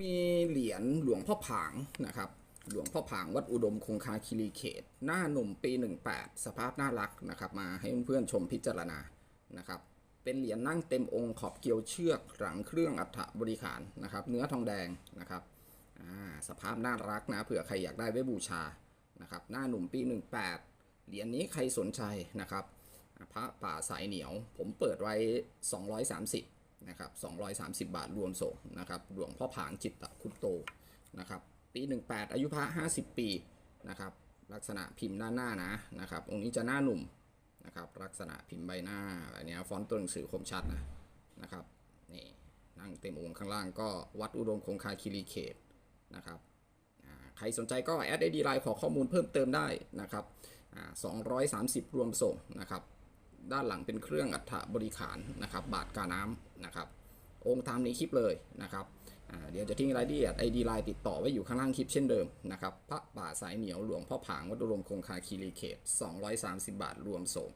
มีเหรียญหลวงพ่อผางนะครับ หลวงพ่อผางวัดอุดมคงคาคิรีเขต หน้าหนุ่มปี 18 สภาพน่ารักนะครับ มาให้เพื่อนๆชมพิจารณานะครับ เป็นเหรียญนั่งเต็มองค์ขอบเกลียวเชือกหลังเครื่องอัฐบริขารนะครับ เนื้อทองแดงนะครับสภาพน่ารักนะเผื่อใครอยากได้ไว้บูชานะครับ หน้าหนุ่มปี 18 เหรียญนี้ใครสนใจนะครับ พระป่าสายเหนียว ผมเปิดไว้ 230 นะครับ230 บาทรวมส่งนะครับหลวงพ่อผางจิตตะคุปโตนะครับปี 18 อายุพระ 50 ปีนะครับลักษณะพิมพ์ด้านหน้านะนะครับองค์นี้จะหน้าหนุ่มนะครับลักษณะพิมพ์ใบหน้าอันเนี้ยฟอนต์ตัวหนังสือคมชัดนะนะครับนี่นั่งเต็มองค์ข้างล่างก็วัดอุดมคงคาคิรีเขตนะครับใครสนใจก็แอดไอดีไลน์ขอข้อมูลเพิ่มเติมได้นะครับอ่า230 รวมส่งนะครับ ด้านหลังเป็นเครื่องอัฐบริขารนะครับ บาทกาน้ำนะครับ องค์ตามในคลิปเลยนะครับเดี๋ยวจะทิ้งรายละเอียดไอดีไลน์ติดต่อไว้อยู่ข้างล่างคลิปเช่นเดิมนะครับพระป่าสายเหนียวหลวงพ่อผางวัดรวมคงคาคีรีเขต 230 บาทรวมส่ง